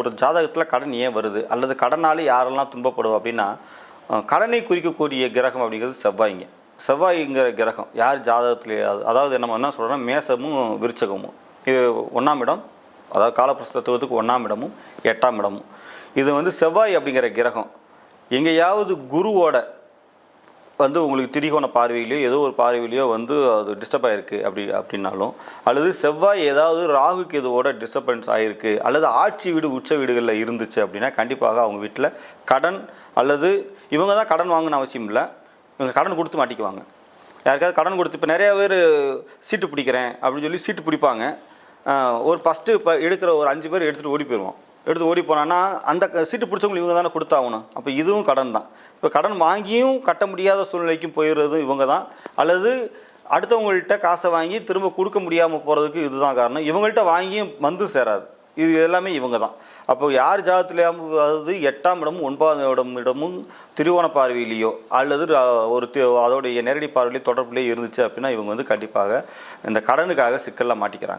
ஒரு ஜாதகத்தில் கடன் ஏன் வருது? அல்லது கடனால் யாரெல்லாம் துன்பப்படுவோம் அப்படின்னா கடனை குறிக்கக்கூடிய கிரகம் அப்படிங்கிறது செவ்வாய்ங்க. செவ்வாய்ங்கிற கிரகம் யார் ஜாதகத்தில் அதாவது நம்ம என்ன சொல்கிறோம்னா மேசமும் விருச்சகமும். இது ஒன்றாம் இடம் அதாவது காலப்புஸ்தத்துவத்துக்கு ஒன்றாம் இடமும் எட்டாம் இடமும். இது வந்து செவ்வாய் அப்படிங்கிற கிரகம். எங்கேயாவது குருவோட வந்து உங்களுக்கு திரிகோண பார்வையிலையோ ஏதோ ஒரு பார்வையிலையோ வந்து அது டிஸ்டர்ப் ஆகிருக்கு அப்படி அப்படின்னாலும் அல்லது செவ்வாய் ஏதாவது ராகு கேதுவோட டிஸ்டர்பன்ஸ் ஆகிருக்கு அல்லது ஆட்சி வீடு உச்ச வீடுகளில் இருந்துச்சு அப்படின்னா கண்டிப்பாக அவங்க வீட்டில் கடன் அல்லது இவங்க தான் கடன் வாங்கணும்னு அவசியம் இல்லை. இவங்க கடன் கொடுத்து மாட்டிக்குவாங்க. யாருக்காவது கடன் கொடுத்து இப்போ நிறையா பேர் சீட்டு பிடிக்கிறேன் அப்படின்னு சொல்லி சீட்டு பிடிப்பாங்க. ஒரு ஃபஸ்ட்டு இப்போ எடுக்கிற ஒரு அஞ்சு பேர் எடுத்துகிட்டு ஓடி போயிடுவோம் எடுத்து ஓடி போனான்னா அந்த க- சீட்டு பிடிச்சவங்களுக்கு இவங்க தானே கொடுத்தாகணும். அப்போ இதுவும் கடன் தான். இப்போ கடன் வாங்கியும் கட்ட முடியாத சூழ்நிலைக்கும் போயிடுறதும் இவங்க தான். அல்லது அடுத்தவங்கள்ட்ட காசை வாங்கி திரும்ப கொடுக்க முடியாமல் போகிறதுக்கு இதுதான் காரணம். இவங்கள்ட்ட வாங்கியும் வந்து சேராது. இது எல்லாமே இவங்க தான். அப்போ யார் ஜாதத்துலையாவது எட்டாம் இடமும் ஒன்பதாம் இடம் இடமும் திருவோண பார்வையிலேயோ அல்லது ஒரு அதோடைய நேரடி பார்வையிலேயோ தொடர்புலேயே இருந்துச்சு அப்படின்னா இவங்க வந்து கண்டிப்பாக இந்த கடனுக்காக சிக்கலில் மாட்டிக்கிறாங்க.